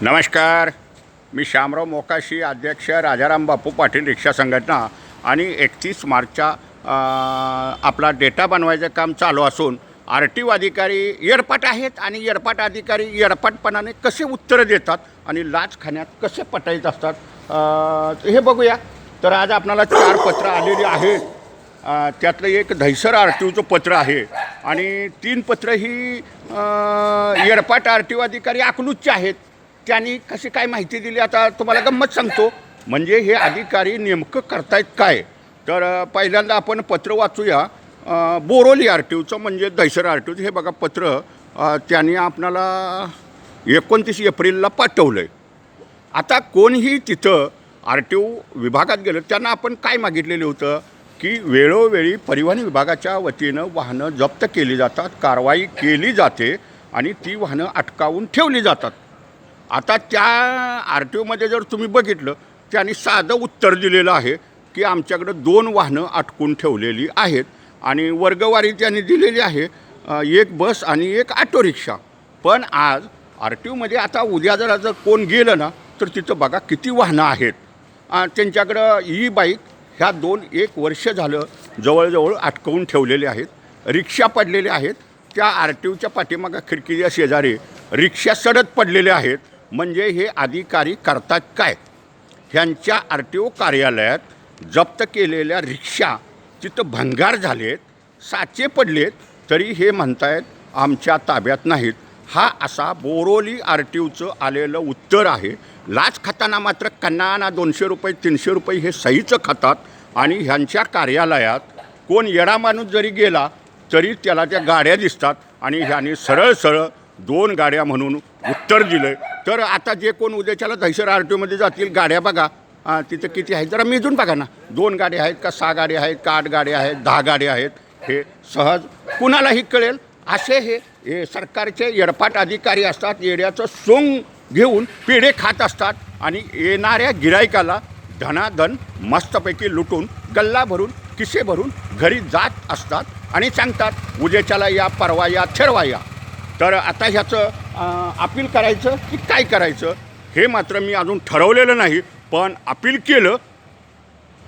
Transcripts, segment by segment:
नमस्कार. मी श्यामराव मोकाशी अध्यक्ष राजाराम बापू पाटील रिक्षा संघटना आणि एकतीस मार्चच्या आपला डेटा बनवायचं काम चालू असून आर टी ओ अधिकारी येरपाट आहेत आणि येरपाट अधिकारी येरपाटपणाने कसे उत्तरं देतात आणि लाच खाण्यात कसे पटायत असतात हे बघूया. तर आज आपणाला चार पत्र आलेली आहेत. त्यातलं एक दहिसर आर टी ओचं पत्र आहे आणि तीन पत्र ही येरपाट आर टी ओ अधिकारी अकलूजचे आहेत. त्यांनी कशी काय माहिती दिली आता तुम्हाला गंमत सांगतो. म्हणजे हे अधिकारी नेमकं करतायत काय? तर पहिल्यांदा आपण पत्र वाचूया. बोरोली आर टी ओचं म्हणजे दहिसर आर टी ओचं हे बघा पत्र त्याने त्यांनी आपणाला एकोणतीस एप्रिलला पाठवलं आहे आता कोणीही तिथं आर टी ओ विभागात गेलं त्यांना आपण काय मागितलेलं होतं? की वेळोवेळी परिवहन विभागाच्या वतीनं वाहनं जप्त केली जातात कारवाई केली जाते आणि ती वाहनं अटकावून ठेवली जातात. आता त्या आर टी ओमध्ये जर तुम्ही बघितलं त्यांनी साधं उत्तर दिलेलं आहे की आमच्याकडं दोन वाहनं अटकून ठेवलेली आहेत आणि वर्गवारी त्यांनी दिलेली आहे एक बस आणि एक ऑटो रिक्षा पण आज आर टी ओमध्ये आता उद्या जर जर कोण गेलं ना तर तिथं बघा किती वाहनं आहेत. त्यांच्याकडं ई बाईक ह्या दोन एक वर्ष झालं जवळजवळ अटकवून ठेवलेले आहेत. रिक्षा पडलेल्या आहेत. त्या आर टी ओच्या पाठीमागा खिडकीच्या शेजारी रिक्षा सडत पडलेल्या आहेत. म्हणजे हे अधिकारी करतात काय? ह्यांच्या आर टी ओ कार्यालयात जप्त केलेल्या रिक्षा तिथं भंगार झालेत साचे पडलेत तरी हे म्हणतायत आमच्या ताब्यात नाहीत. हा असा बोरोली आर टी ओचं आलेलं उत्तर आहे. लाच खाताना मात्र कन्नाना दोनशे रुपये तीनशे रुपये हे सहीचं खातात आणि ह्यांच्या कार्यालयात कोण येडा माणूस जरी गेला तरी त्याला त्या गाड्या दिसतात आणि ह्याने सरळ सरळ दोन गाड्या म्हणून उत्तर दिलं तर आता जे कोण उद्याच्याला दहशर आर टी ओमध्ये जातील गाड्या बघा. तिथं किती आहेत? जरा मिजून बघा ना. दोन गाड्या आहेत का सहा गाड्या आहेत का आठ गाड्या आहेत दहा गाड्या आहेत हे सहज कुणालाही कळेल. असे हे हे सरकारचे येडपाट अधिकारी असतात येड्याचं सोंग घेऊन पेढे खात असतात आणि येणाऱ्या गिरायकाला धनाधन मस्तपैकी लुटून गल्ला भरून किसे भरून घरी जात असतात आणि सांगतात उद्याच्याला या परवा या थेरवा या. तर आता ह्याचं अपील करायचं की काय करायचं हे मात्र मी अजून ठरवलेलं नाही पण अपील केलं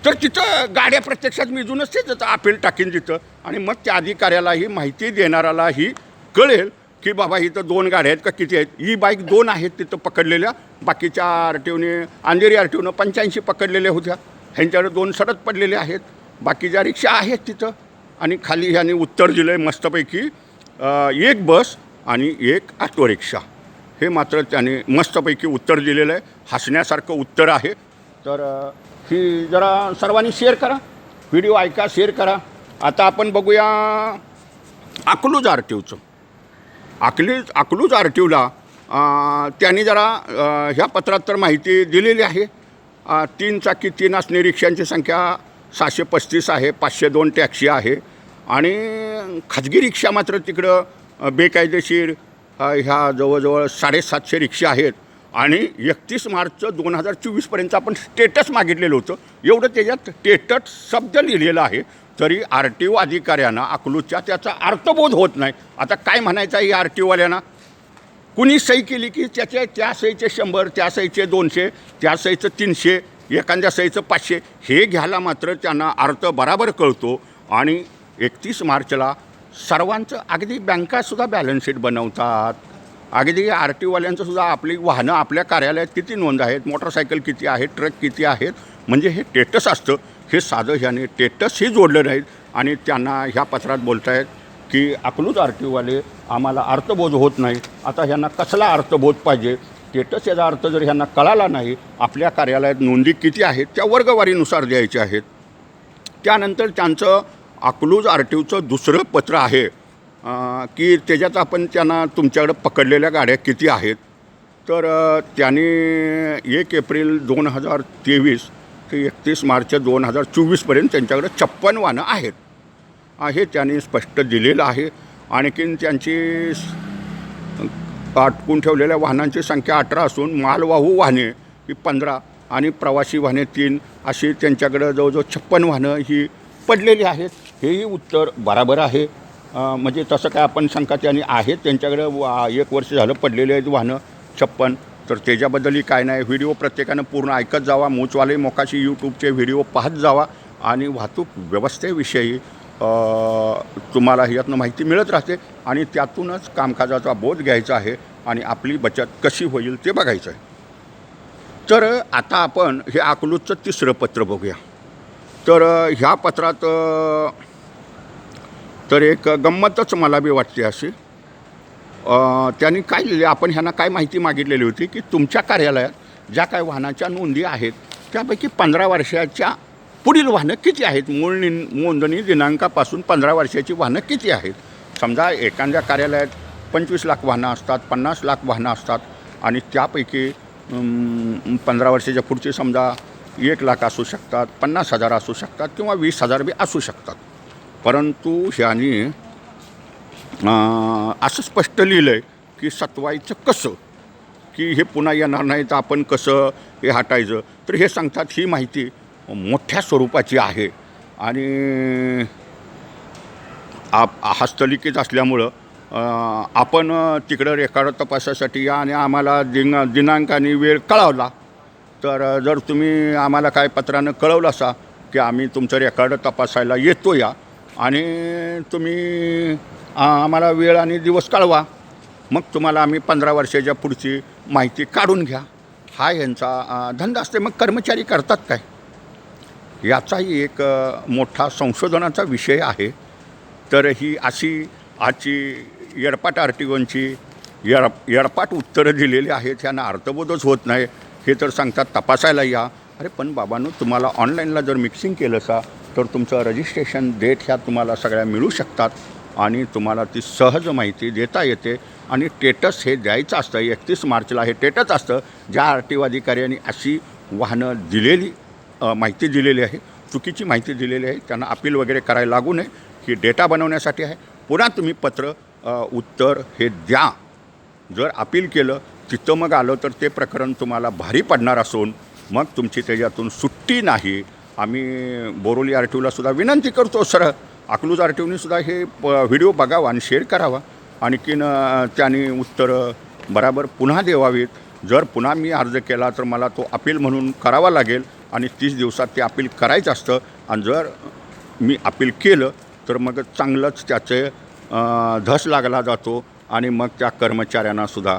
तर तिथं गाड्या प्रत्यक्षात मिजूनच ते तिथं अपील टाकीन तिथं आणि मग त्या अधिकाऱ्यालाही माहिती देणाऱ्यालाही कळेल की बाबा इथं दोन गाड्या आहेत का किती आहेत. ही बाईक दोन आहेत तिथं पकडलेल्या बाकीच्या आर टी ओने अंधेरी आर टी ओनं पंच्याऐंशी पकडलेल्या होत्या. ह्यांच्याकडे दोन सडत पडलेले आहेत. बाकीच्या रिक्षा आहेत तिथं. आणि खाली ह्याने उत्तर दिलं आहे मस्तपैकी एक बस आणि एक ऑटोरिक्षा. हे मात्र त्याने मस्तपैकी उत्तर दिलेलं आहे. हसण्यासारखं उत्तर आहे. तर ही जरा सर्वांनी शेअर करा. व्हिडिओ ऐका शेअर करा. आता आपण बघूया अकलूज आर टी ओचं अकली अकलूज आर टी ओला त्यांनी जरा ह्या पत्रात तर माहिती दिलेली आहे. तीन चाकी तीन असणे रिक्षांची संख्या सहाशे पस्तीस आहे पाचशे दोन टॅक्सी आहे. आणि खाजगी रिक्षा मात्र तिकडं बेकायदेशीर ह्या जवळजवळ साडेसातशे रिक्षा आहेत. आणि एकतीस मार्च दोन हजार चोवीसपर्यंत आपण स्टेटस मागितलेलं होतं. एवढं त्याच्यात स्टेटस शब्द लिहिलेला आहे. तरी आर टी ओ अधिकाऱ्यांना अकलूजच्या त्याचा अर्थबोध होत नाही. आता काय म्हणायचं आहे आर टी ओवाल्यांना कुणी सही केली की त्याचे त्या सहीचे शंभर त्या सहीचे दोनशे त्या सहीचं तीनशे एखाद्या सहीचं पाचशे हे घ्यायला मात्र त्यांना अर्थ बराबर कळतो. आणि एकतीस मार्चला सर्वांचं अगदी बँकासुद्धा बॅलन्स शीट बनवतात. अगदी आर टी सुद्धा आपली वाहनं आपल्या कार्यालयात किती नोंद आहेत मोटरसायकल किती आहेत ट्रक किती आहेत म्हणजे हे टेटस असतं. हे साधं ह्याने टेटसही जोडलं नाहीत आणि त्यांना ह्या पत्रात बोलतायत की अकलूज आर टीवाले आम्हाला अर्थबोध होत नाही. आता ह्यांना कसला अर्थबोध पाहिजे? टेटस याचा अर्थ जर ह्यांना कळाला नाही आपल्या कार्यालयात नोंदी किती आहेत त्या वर्गवारीनुसार द्यायच्या आहेत. त्यानंतर त्यांचं अकलूज आर टी ओचं दुसरं पत्र आहे की त्याच्यात आपण त्यांना तुमच्याकडं पकडलेल्या गाड्या किती आहेत. तर त्याने त्यांनी एक एप्रिल दोन हजार तेवीस ते एकतीस मार्च दोन हजार चोवीसपर्यंत त्यांच्याकडे छप्पन वाहनं आहेत. हे त्यांनी स्पष्ट दिलेलं आहे. आणखीन त्यांची अटकून ठेवलेल्या वाहनांची संख्या अठरा असून मालवाहू वाहने ही पंधरा आणि प्रवासी वाहने तीन अशी त्यांच्याकडं जवळजवळ छप्पन वाहनं ही पडलेली आहेत. हेही उत्तर बराबर आहे. म्हणजे तसं काय आपण शंका आणि आहेत. त्यांच्याकडं वा एक वर्ष झालं पडलेले आहेत वाहनं. छप्पन. तर त्याच्याबद्दलही काय नाही. व्हिडिओ प्रत्येकानं पूर्ण ऐकत जावा. मोचवाले मोकाशी यूट्यूबचे व्हिडिओ पाहत जावा. आणि वाहतूक व्यवस्थेविषयी तुम्हाला यातनं माहिती मिळत राहते. आणि त्यातूनच कामकाजाचा बोध घ्यायचा आहे. आणि आपली बचत कशी होईल ते बघायचं आहे. तर आता आपण हे अकलूजचं तिसरं पत्र बघूया. तर ह्या पत्रात तर एक गंमतच मला बी वाटते अशी. त्यांनी काय लिहिले आपण ह्यांना काय माहिती मागितलेली होती की तुमच्या कार्यालयात ज्या काय वाहनाच्या नोंदी आहेत त्यापैकी पंधरा वर्षाच्या पुढील वाहनं किती आहेत? मूळ नि नोंदणी दिनांकापासून पंधरा वर्षाची वाहनं किती आहेत? समजा एखाद्या कार्यालयात पंचवीस लाख वाहनं असतात पन्नास लाख वाहनं असतात आणि त्यापैकी पंधरा वर्षाच्या पुढची समजा एक लाख असू शकतात पन्नास हजार असू शकतात किंवा वीस हजार बी असू शकतात. परंतु ह्यानी असं स्पष्ट लिहिलं आहे की सत्वायचं कसं? की हे पुन्हा येणार नाही तर आपण कसं हे हटायचं? तर हे सांगतात ही माहिती मोठ्या स्वरूपाची आहे. आणि आप हस्तलिखित असल्यामुळं आपण तिकडं रेकॉर्ड तपासासाठी या आणि आम्हाला दिंग दिनांक आणि वेळ कळवला तर जर तुम्ही आम्हाला काय पत्रानं कळवलं असा की आम्ही तुमचं रेकॉर्ड तपासायला येतो या आणि तुम्ही आम्हाला वेळ आणि दिवस कळवा मग तुम्हाला आम्ही पंधरा वर्षाच्या पुढची माहिती काढून घ्या. हा यांचा धंदा असते. मग कर्मचारी करतात काय? याचाही एक मोठा संशोधनाचा विषय आहे. तर ही अशी आजची येडपाट आर्टिगोनची येड येडपाट उत्तरं दिलेली आहेत. ह्यांना अर्थबोधच होत नाही. हे तर सांगतात तपासायला या. अरे पण बाबांनो तुम्हाला ऑनलाईनला जर मिक्सिंग केलं सा तर तुमचं रजिस्ट्रेशन डेट ह्या तुम्हाला सगळ्या मिळू शकतात आणि तुम्हाला ती सहज माहिती देता येते. आणि टेटस हे द्यायचं असतं एकतीस मार्चला हे टेटच असतं. ज्या आर टी ओ अधिकाऱ्यांनी अशी वाहनं दिलेली माहिती दिलेली आहे चुकीची माहिती दिलेली आहे त्यांना अपील वगैरे करायला लागू नये. ही डेटा बनवण्यासाठी आहे. पुन्हा तुम्ही पत्र उत्तर हे द्या. जर अपील केलं तिथं मग आलं तर ते प्रकरण तुम्हाला भारी पडणार असून मग तुमची त्याच्यातून सुट्टी नाही. आम्ही बोरोली आर टी ओला सुद्धा विनंती करतो सर अकलूज आर टी ओनी सुद्धा हे प व्हिडिओ बघावा आणि शेअर करावा. आणखीन त्याने त्यांनी उत्तरं बराबर पुन्हा देवावीत. जर पुन्हा मी अर्ज केला तर मला तो अपील म्हणून करावा लागेल आणि तीस दिवसात ते अपील करायचं असतं. आणि जर मी अपील केलं तर मग चांगलंच त्याचे धस लागला जातो आणि मग त्या कर्मचाऱ्यांनासुद्धा